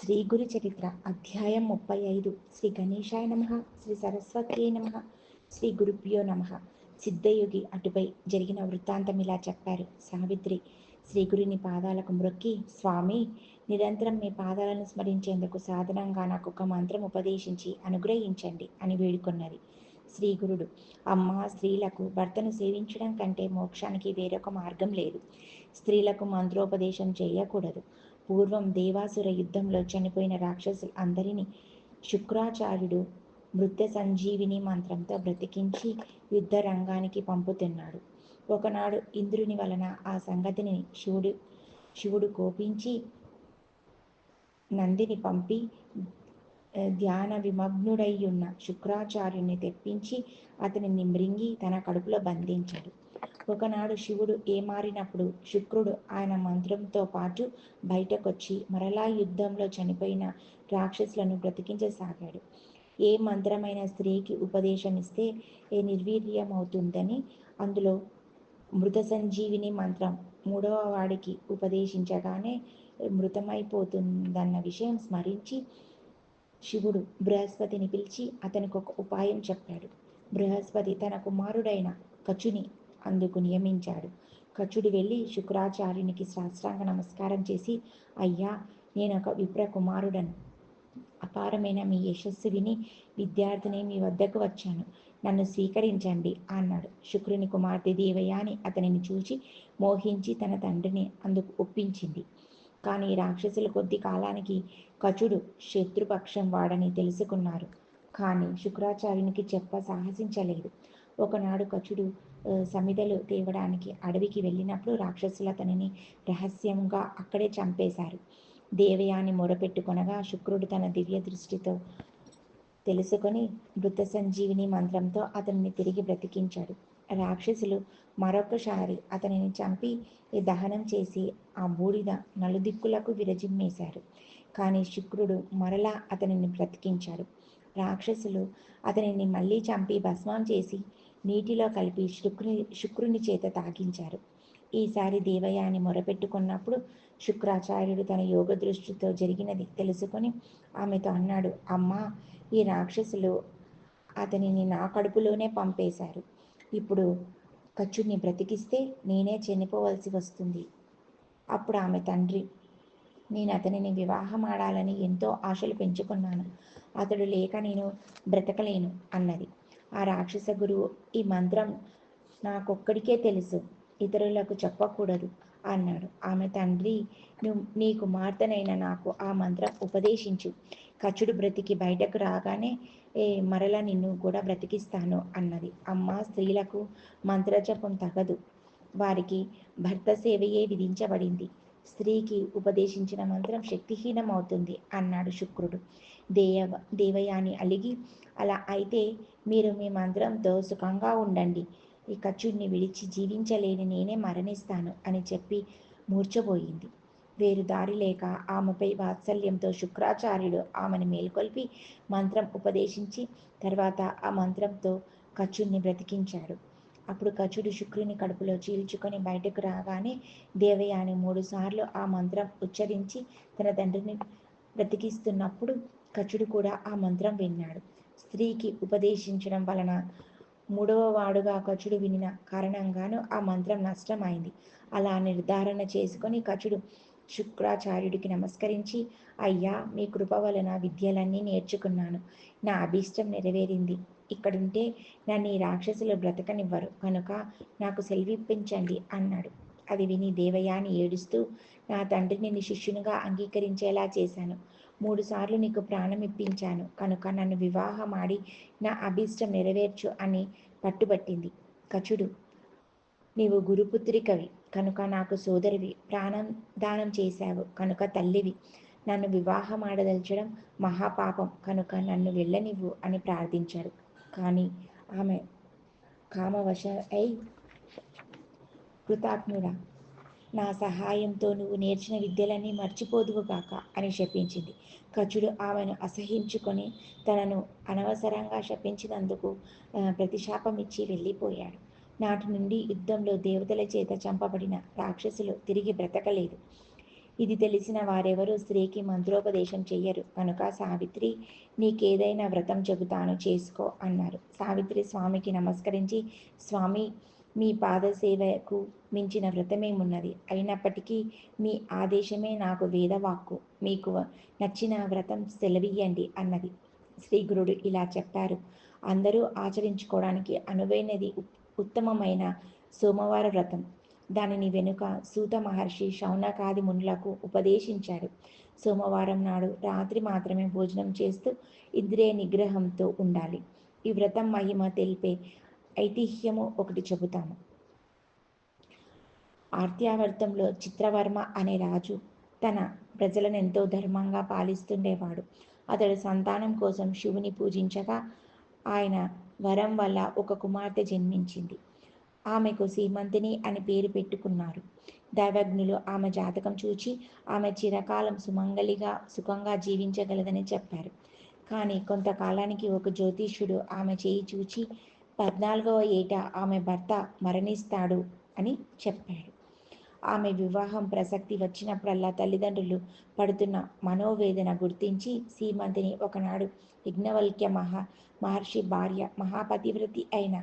శ్రీ గురు చరిత్ర అధ్యాయం ముప్పై ఐదు. శ్రీ గణేశాయ నమ శ్రీ సరస్వతి నమ శ్రీ గురుభ్యో నమ. సిద్ధయోగి అటుపై జరిగిన వృత్తాంతం ఇలా చెప్పారు. సావిత్రి శ్రీ గురుని పాదాలకు మ్రొక్కి స్వామి నిరంతరం మీ పాదాలను స్మరించేందుకు సాధనంగా నాకు ఒక మంత్రం ఉపదేశించి అనుగ్రహించండి అని వేడుకొన్నది. శ్రీ గురుడు అమ్మ స్త్రీలకు భర్తను సేవించడం కంటే మోక్షానికి వేరొక మార్గం లేదు. స్త్రీలకు మంత్రోపదేశం చేయకూడదు. పూర్వం దేవాసుర యుద్ధంలో చనిపోయిన రాక్షసులు అందరినీ శుక్రాచార్యుడు మృత్య సంజీవిని మంత్రంతో బ్రతికించి యుద్ధ రంగానికి పంపుతున్నాడు. ఒకనాడు ఇంద్రుని వలన ఆ సంగతిని శివుడు శివుడు కోపించి నందిని పంపి ధ్యాన విమగ్నుడై ఉన్న శుక్రాచార్యుని తెప్పించి అతనిని మృంగి తన కడుపులో బంధించాడు. ఒకనాడు శివుడు ఏమారినప్పుడు శుక్రుడు ఆయన మంత్రంతో పాటు బయటకొచ్చి మరలా యుద్ధంలో చనిపోయిన రాక్షసులను బ్రతికించసాగాడు. ఏ మంత్రమైన స్త్రీకి ఉపదేశం ఇస్తే ఏ నిర్వీర్యమవుతుందని అందులో మృత సంజీవిని మంత్రం మూడవ వాడికి ఉపదేశించగానే మృతమైపోతుందన్న విషయం స్మరించి శివుడు బృహస్పతిని పిలిచి అతనికి ఒక ఉపాయం చెప్పాడు. బృహస్పతి తన కుమారుడైన కచుని అందుకు నియమించాడు. కచుడు వెళ్ళి శుక్రాచార్యునికి శాస్త్రాంగ నమస్కారం చేసి అయ్యా నేను ఒక విప్ర కుమారుడను అపారమైన మీ యశస్సు విని విద్యార్థిని మీ వద్దకు వచ్చాను. నన్ను స్వీకరించండి అన్నాడు. శుక్రుని కుమార్తె దేవయాని అతనిని చూచి మోహించి తన తండ్రిని అందుకు ఒప్పించింది. కానీ రాక్షసుల కొద్ది కాలానికి కచుడు శత్రుపక్షం వాడని తెలుసుకున్నారు. కానీ శుక్రాచార్యునికి చెప్ప సాహసించలేదు. ఒకనాడు కచుడు సమిదలు తేవడానికి అడవికి వెళ్ళినప్పుడు రాక్షసులు అతనిని రహస్యంగా అక్కడే చంపేశారు. దేవయాని మొరపెట్టుకొనగా శుక్రుడు తన దివ్య దృష్టితో తెలుసుకొని మృత సంజీవిని మంత్రంతో అతనిని తిరిగి బ్రతికించాడు. రాక్షసులు మరొకసారి అతనిని చంపి దహనం చేసి ఆ బూడిద నలుదిక్కులకు విరజిమ్మేశారు. కానీ శుక్రుడు మరలా అతనిని బ్రతికించాడు. రాక్షసులు అతనిని మళ్ళీ చంపి భస్మం చేసి నీటిలో కలిపి శుక్రుని శుక్రుని చేత తాగించారు. ఈసారి దేవయాని మొరపెట్టుకున్నప్పుడు శుక్రాచార్యుడు తన యోగ దృష్టితో జరిగినది తెలుసుకొని ఆమెతో అన్నాడు అమ్మా ఈ రాక్షసులు అతనిని నా కడుపులోనే పంపేశారు. ఇప్పుడు కచ్చుని బ్రతికిస్తే నేనే చనిపోవలసి వస్తుంది. అప్పుడు ఆమె తండ్రి నేను అతనిని వివాహం ఆడాలని ఎంతో ఆశలు పెంచుకున్నాను. అతడు లేక నేను బ్రతకలేను అన్నది. ఆ రాక్షస గురువు ఈ మంత్రం నాకొక్కడికే తెలుసు. ఇతరులకు చెప్పకూడదు అన్నాడు. ఆమె తండ్రి నువ్వు నీ కుమార్తెనైన నాకు ఆ మంత్రం ఉపదేశించు. కచ్చుడు బ్రతికి బయటకు రాగానే ఏ మరల నిన్ను కూడా బ్రతికిస్తాను అన్నది. అమ్మ స్త్రీలకు మంత్రజపం తగదు. వారికి భర్త సేవయే విధించబడింది. స్త్రీకి ఉపదేశించిన మంత్రం శక్తిహీనం అవుతుంది అన్నాడు శుక్రుడు. దేవ దేవయాని అలిగి అలా అయితే మీరు మీ మంత్రంతో సుఖంగా ఉండండి. ఈ కచ్చుడిని విడిచి జీవించలేని నేనే మరణిస్తాను అని చెప్పి మూర్చబోయింది వేరు దారి లేక ఆమెపై వాత్సల్యంతో శుక్రాచార్యుడు ఆమెను మేల్కొల్పి మంత్రం ఉపదేశించి తర్వాత ఆ మంత్రంతో కచ్చుడిని బ్రతికించాడు. అప్పుడు కచుడు శుక్రుని కడుపులో చీల్చుకొని బయటకు రాగానే దేవయాని మూడుసార్లు ఆ మంత్రం ఉచ్చరించి తన తండ్రిని బ్రతికిస్తున్నప్పుడు కచుడు కూడా ఆ మంత్రం విన్నాడు. స్త్రీకి ఉపదేశించడం వలన మూడవ వాడుగా కచుడు వినిన కారణంగాను ఆ మంత్రం నష్టమైంది. అలా నిర్ధారణ చేసుకొని కచుడు శుక్రాచార్యుడికి నమస్కరించి అయ్యా మీ కృప వలన విద్యలన్నీ నేర్చుకున్నాను. నా అభీష్టం నెరవేరింది. ఇక్కడుంటే నన్ను ఈ రాక్షసులు బ్రతకనివ్వరు. కనుక నాకు సెలవిప్పించండి అన్నాడు. అది విని దేవయాని ఏడుస్తూ నా తండ్రిని శిష్యునిగా అంగీకరించేలా చేశాను. మూడుసార్లు నీకు ప్రాణం ఇప్పించాను. కనుక నన్ను వివాహం ఆడి నా అభీష్టం నెరవేర్చు అని పట్టుబట్టింది. కచుడు నీవు గురుపుత్రికవి కనుక నాకు సోదరివి ప్రాణం దానం చేశావు. కనుక తల్లివి నన్ను వివాహం ఆడదల్చడం మహాపాపం. కనుక నన్ను వెళ్ళనివ్వు అని ప్రార్థించాడు కానీ ఆమె కామవశ అయి కృతాజ్ఞుడా నా సహాయంతో నువ్వు నేర్చిన విద్యలన్నీ మర్చిపోదువుగాక అని శపించింది. కచుడు ఆమెను అసహించుకొని తనను అనవసరంగా శపించినందుకు ప్రతిశాపం ఇచ్చి వెళ్ళిపోయాడు. నాటి నుండి యుద్ధంలో దేవతల చేత చంపబడిన రాక్షసులు తిరిగి బ్రతకలేదు. ఇది తెలిసిన వారెవరూ స్త్రీకి మంత్రోపదేశం చెయ్యరు. కనుక సావిత్రి నీకేదైనా వ్రతం చెబుతాను చేసుకో అన్నారు. సావిత్రి స్వామికి నమస్కరించి స్వామి మీ పాదసేవకు మించిన వ్రతమేమున్నది? అయినప్పటికీ మీ ఆదేశమే నాకు వేదవాక్కు. మీకు నచ్చిన వ్రతం సెలవియ్యండి అన్నది. శ్రీగురుడు ఇలా చెప్పారు. అందరూ ఆచరించుకోవడానికి అనువైనది ఉత్తమమైన సోమవార వ్రతం. దానిని వెనుక సూత మహర్షి శౌనకాది మునులకు ఉపదేశించారు. సోమవారం నాడు రాత్రి మాత్రమే భోజనం చేస్తూ ఇంద్రియ నిగ్రహంతో ఉండాలి. ఈ వ్రతం మహిమ తెలిపే ఐతిహ్యము ఒకటి చెబుతాము. ఆర్త్యావర్తంలో చిత్రవర్మ అనే రాజు తన ప్రజలను ఎంతో ధర్మంగా పాలిస్తుండేవాడు. అతడు సంతానం కోసం శివుని పూజించగా ఆయన వరం వల్ల ఒక కుమార్తె జన్మించింది. ఆమెకు సీమంతిని అని పేరు పెట్టుకున్నారు. దైవజ్ఞులు ఆమె జాతకం చూచి ఆమె చిరకాలం సుమంగలిగా సుఖంగా జీవించగలదని చెప్పారు. కానీ కొంతకాలానికి ఒక జ్యోతిష్యుడు ఆమె చేయి చూచి పద్నాలుగవ ఏట ఆమె భర్త మరణిస్తాడు అని చెప్పాడు. ఆమె వివాహం ప్రసక్తి వచ్చినప్పుడల్లా తల్లిదండ్రులు పడుతున్న మనోవేదన గుర్తించి సీమంతిని ఒకనాడు విఘ్నవల్క్య మహా మహర్షి భార్య మహాపతివ్రతి అయిన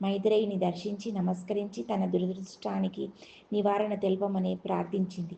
మైత్రేయిని దర్శించి నమస్కరించి తన దురదృష్టానికి నివారణ తెలపమని ప్రార్థించింది.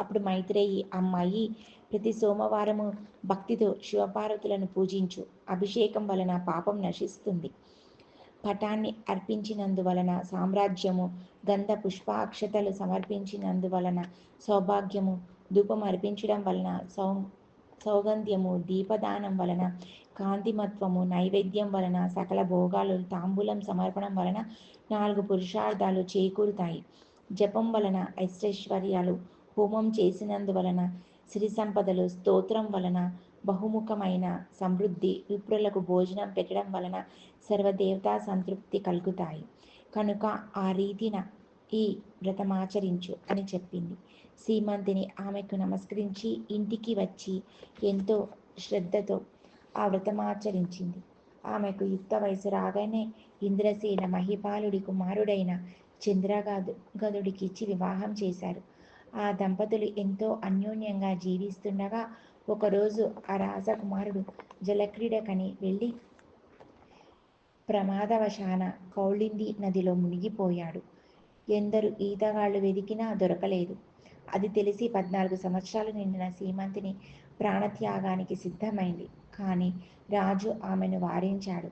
అప్పుడు మైత్రేయి అమ్మాయి ప్రతి సోమవారము భక్తితో శివపార్వతులను పూజించు అభిషేకం వలన పాపం నశిస్తుంది. పటాన్ని అర్పించినందువలన సామ్రాజ్యము గంధ పుష్పాక్షతలు సమర్పించినందువలన సౌభాగ్యము ధూపం అర్పించడం వలన సౌ సౌగంధ్యము దీపదానం వలన కాంతిమత్వము నైవేద్యం వలన సకల భోగాలు తాంబూలం సమర్పణం వలన నాలుగు పురుషార్థాలు చేకూరుతాయి. జపం వలన ఐశ్వర్యాలు హోమం చేసినందువలన సిరి సంపదలు స్తోత్రం వలన బహుముఖమైన సమృద్ధి విప్రులకు భోజనం పెట్టడం వలన సర్వదేవతా సంతృప్తి కలుగుతాయి. కనుక ఆ రీతిన ఈ వ్రతమాచరించు అని చెప్పింది. సీమంతిని ఆమెకు నమస్కరించి ఇంటికి వచ్చి ఎంతో శ్రద్ధతో ఆ వ్రతమాచరించింది ఆమెకు యుక్త వయసు రాగానే ఇంద్రసేన మహిపాలుడి కుమారుడైన చంద్రగదు గదుడికి ఇచ్చి వివాహం చేశారు. ఆ దంపతులు ఎంతో అన్యోన్యంగా జీవిస్తుండగా ఒకరోజు ఆ రాజకుమారుడు జలక్రీడకని వెళ్ళి ప్రమాదవశాన కౌళింది నదిలో మునిగిపోయాడు. ఎందరు ఈతగాళ్ళు వెదికినా దొరకలేదు. అది తెలిసి పద్నాలుగు సంవత్సరాలు నిండిన సీమంతిని ప్రాణత్యాగానికి సిద్ధమైంది. కానీ రాజు ఆమెను వారించాడు.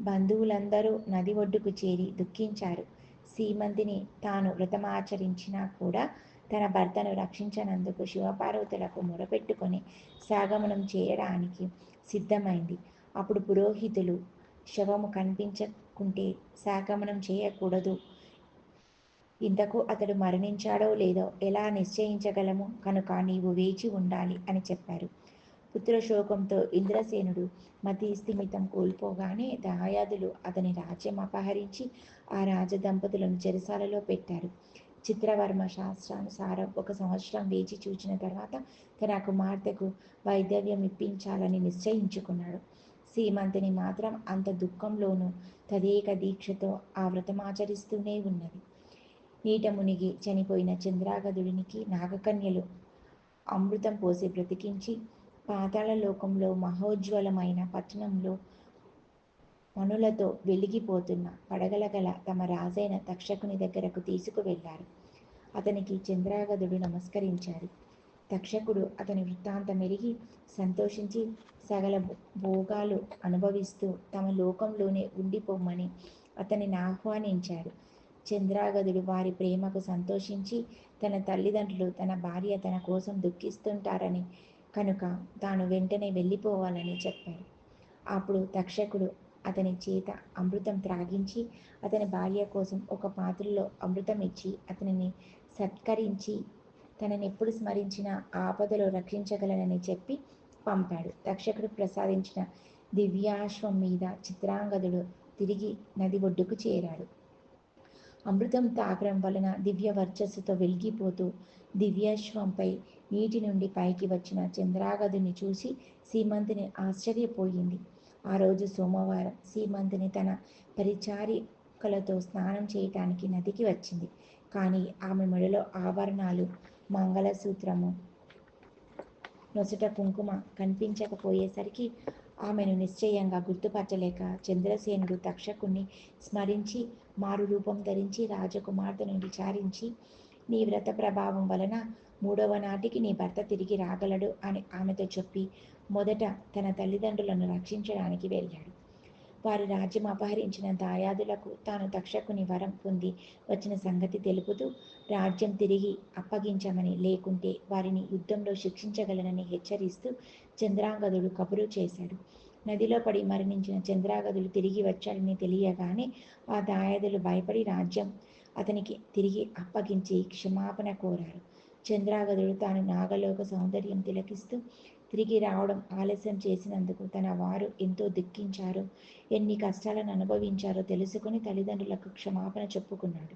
బంధువులందరూ నది ఒడ్డుకు చేరి దుఃఖించారు. సీమంతిని తాను వ్రతమాచరించినా కూడా తన భర్తను రక్షించనందుకు శివపార్వతులకు మొరపెట్టుకొని సాగమనం చేయడానికి సిద్ధమైంది. అప్పుడు పురోహితులు శవము కనిపించకుంటే సాగమనం చేయకూడదు. ఇంతకు అతడు మరణించాడో లేదో ఎలా నిశ్చయించగలము? కనుక నీవు వేచి ఉండాలి అని చెప్పారు. పుత్రశోకంతో ఇంద్రసేనుడు మతి స్థిమితం కోల్పోగానే దాయాదులు అతని రాజ్యం అపహరించి ఆ రాజదంపతులను చెరసాలలో పెట్టారు. చిత్రవర్మ శాస్త్రానుసారం ఒక సంవత్సరం వేచి చూచిన తర్వాత తన కుమార్తెకు వైద్యవ్యం ఇప్పించాలని నిశ్చయించుకున్నాడు. సీమంతిని మాత్రం అంత దుఃఖంలోనూ తదేక దీక్షతో ఆ వ్రతమాచరిస్తూనే ఉన్నది. నీట మునిగి చనిపోయిన చంద్రాగదుడినికి నాగకన్యలు అమృతం పోసి బ్రతికించి పాతాళ లోకంలో మహోజ్వలమైన పట్టణంలో మనులతో వెలిగిపోతున్న పడగలగల తమ రాజైన తక్షకుని దగ్గరకు తీసుకువెళ్ళారు అతనికి చంద్రాగదుడు నమస్కరించారు. తక్షకుడు అతని వృత్తాంతం ఎరిగి సంతోషించి సగల భోగాలు అనుభవిస్తూ తమ లోకంలోనే ఉండిపోమ్మని అతనిని ఆహ్వానించాడు చంద్రాగదుడు వారి ప్రేమకు సంతోషించి తన తల్లిదండ్రులు తన భార్య తన కోసం దుఃఖిస్తుంటారని కనుక తాను వెంటనే వెళ్ళిపోవాలని చెప్పాడు అప్పుడు తక్షకుడు అతని చేత అమృతం త్రాగించి అతని భార్య కోసం ఒక పాత్రలో అమృతం ఇచ్చి అతనిని సత్కరించి తనని ఎప్పుడు స్మరించిన ఆపదలో రక్షించగలనని చెప్పి పంపాడు. రక్షకుడు ప్రసాదించిన దివ్యాశ్వం మీద చిత్రాంగదుడు తిరిగి నది ఒడ్డుకు చేరాడు. అమృతం తాగడం వలన దివ్య వర్చస్సుతో వెలిగిపోతూ దివ్యాశ్వంపై నీటి నుండి పైకి వచ్చిన చంద్రాగదుని చూసి సీమంతిని ఆశ్చర్యపోయింది. ఆ రోజు సోమవారం సీమంతిని తన పరిచారికలతో స్నానం చేయటానికి నదికి వచ్చింది. కానీ ఆమె మెడలో ఆభరణాలు మంగళసూత్రము నొసట కుంకుమ కనిపించకపోయేసరికి ఆమెను నిశ్చయంగా గుర్తుపట్టలేక చంద్రసేనుడు తక్షకుణ్ణి స్మరించి మారు రూపం ధరించి రాజకుమార్తెను విచారించి నీ వ్రత ప్రభావం వలన మూడవ నాటికి నీ భర్త తిరిగి రాగలడు అని ఆమెతో చెప్పి మొదట తన తల్లిదండ్రులను రక్షించడానికి వెళ్ళాడు. వారు రాజ్యం అపహరించిన దాయాదులకు తాను తక్షకుని వరం పొంది వచ్చిన సంగతి తెలుపుతూ రాజ్యం తిరిగి అప్పగించమని లేకుంటే వారిని యుద్ధంలో శిక్షించగలనని హెచ్చరిస్తూ చంద్రాంగదుడు కబురు చేశాడు. నదిలో పడి మరణించిన చంద్రాగదులు తిరిగి వచ్చాడని తెలియగానే ఆ దాయాదులు భయపడి రాజ్యం అతనికి తిరిగి అప్పగించి క్షమాపణ కోరారు. చంద్రాగదుడు తాను నాగలోక సౌందర్యం తిలకిస్తూ తిరిగి రావడం ఆలస్యం చేసినందుకు తన వారు ఎంతో దుఃఖించారో. ఎన్ని కష్టాలను అనుభవించారో తెలుసుకుని తల్లిదండ్రులకు క్షమాపణ చెప్పుకున్నాడు.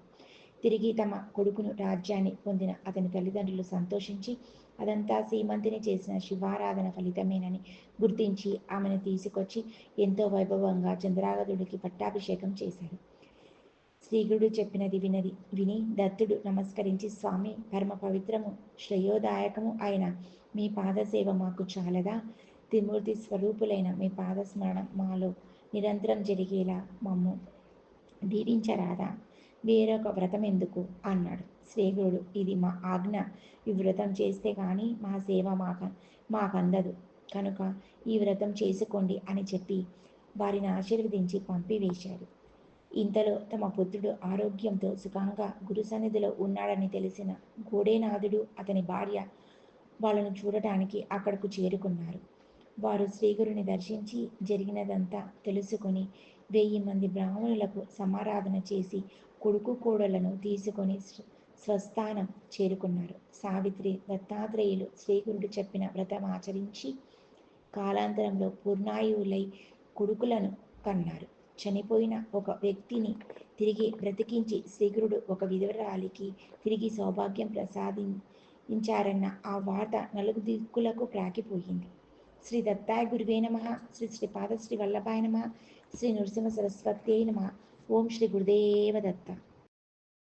తిరిగి తమ కొడుకును రాజ్యాన్ని పొందిన అతని తల్లిదండ్రులు సంతోషించి అదంతా సీమంతిని చేసిన శివారాధన ఫలితమేనని గుర్తించి ఆమెను తీసుకొచ్చి ఎంతో వైభవంగా చంద్రాగదుడికి పట్టాభిషేకం చేశారు. శ్రీగుడు చెప్పినది వినది. విని దత్తుడు నమస్కరించి స్వామి పరమ పవిత్రము శ్రేయోదాయకము అయిన మీ పాదసేవ మాకు చాలదా? త్రిమూర్తి స్వరూపులైన మీ పాదస్మరణ మాలో నిరంతరం జరిగేలా మమ్ము దీవించరాదా? వేరొక వ్రతం ఎందుకు అన్నాడు. శ్రీగురుడు ఇది మా ఆజ్ఞ. ఈ వ్రతం చేస్తే కానీ మా సేవ మాక మాకందదు. కనుక ఈ వ్రతం చేసుకోండి అని చెప్పి వారిని ఆశీర్వదించి పంపివేశాడు. ఇంతలో తమ పుత్రుడు ఆరోగ్యంతో సుఖంగా గురు సన్నిధిలో ఉన్నాడని తెలిసిన గోడేనాథుడు అతని భార్య వాళ్ళను చూడటానికి అక్కడకు చేరుకున్నారు. వారు శ్రీగురుని దర్శించి జరిగినదంతా తెలుసుకొని వెయ్యి మంది బ్రాహ్మణులకు సమారాధన చేసి కొడుకు కోడలను తీసుకొని స్వస్థానం చేరుకున్నారు. సావిత్రి దత్తాత్రేయులు శ్రీగురుడు చెప్పిన వ్రతం ఆచరించి కాలాంతరంలో పూర్ణాయువులై కొడుకులను కన్నారు. చనిపోయిన ఒక వ్యక్తిని తిరిగి బ్రతికించి శ్రీగురుడు ఒక విధవరాలికి తిరిగి సౌభాగ్యం ప్రసాదించారన్న ఆ వార్త నలుగు దిక్కులకు ప్రాకిపోయింది శ్రీ దత్తాయ గురువే నమ శ్రీ శ్రీపాద శ్రీ వల్లభాయ నమ శ్రీ నృసింహ సరస్వతి నమ. ఓం శ్రీ గురుదేవ దత్త.